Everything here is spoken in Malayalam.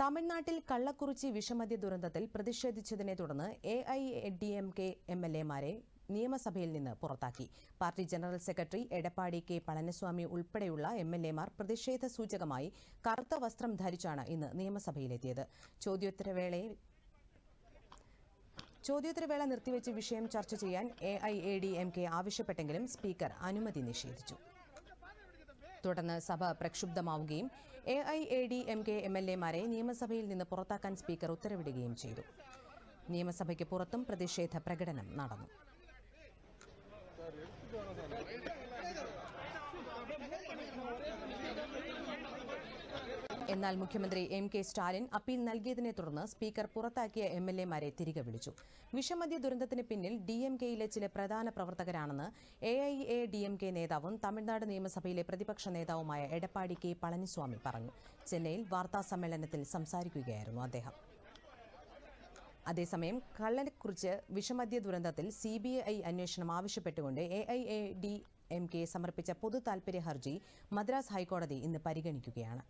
തമിഴ്നാട്ടിൽ കള്ളക്കുറിച്ചി വിഷമദ്യ ദുരന്തത്തിൽ പ്രതിഷേധിച്ചതിനെ തുടർന്ന് A I D M K M L എമാരെ നിയമസഭയിൽ നിന്ന് പുറത്താക്കി. Party general secretary Edappadi K Palaniswami ഉൾപ്പെടെയുള്ള എം എൽ എമാർ പ്രതിഷേധ സൂചകമായി കറുത്ത വസ്ത്രം ധരിച്ചാണ് ഇന്ന് നിയമസഭയിലെത്തിയത്. ചോദ്യോത്തരവേളയിൽ ചോദ്യോത്തരവേള നിർത്തിവെച്ച് വിഷയം ചർച്ച ചെയ്യാൻ A I A D M K ആവശ്യപ്പെട്ടെങ്കിലും സ്പീക്കർ അനുമതി നിഷേധിച്ചു. തുടർന്ന് സഭ പ്രക്ഷുബ്ധമാവുകയും A I A D M K M L എമാരെ നിയമസഭയിൽ നിന്ന് പുറത്താക്കാൻ സ്പീക്കർ ഉത്തരവിടുകയും ചെയ്തു. നിയമസഭയ്ക്ക് പുറത്തും പ്രതിഷേധ പ്രകടനം നടന്നു. എന്നാൽ മുഖ്യമന്ത്രി എം കെ സ്റ്റാലിൻ അപ്പീൽ നൽകിയതിനെ തുടർന്ന് സ്പീക്കർ പുറത്താക്കിയ എം എൽ എമാരെ തിരികെ വിളിച്ചു. വിഷമദ്യ ദുരന്തത്തിന് പിന്നിൽ ഡി എം കെയിലെ ചില പ്രധാന പ്രവർത്തകരാണെന്ന് A I A D M K നേതാവും തമിഴ്നാട് നിയമസഭയിലെ പ്രതിപക്ഷ നേതാവുമായ എടപ്പാടി കെ പളനിസ്വാമി പറഞ്ഞു. ചെന്നൈയിൽ വാർത്താ സമ്മേളനത്തിൽ സംസാരിക്കുകയായിരുന്നു അദ്ദേഹം. അതേസമയം കള്ളനെക്കുറിച്ച് വിഷമദ്യ ദുരന്തത്തിൽ സി ബി ഐ അന്വേഷണം ആവശ്യപ്പെട്ടുകൊണ്ട് A I A D M K സമർപ്പിച്ച പൊതു താൽപര്യ ഹർജി മദ്രാസ് ഹൈക്കോടതി ഇന്ന് പരിഗണിക്കുകയാണ്.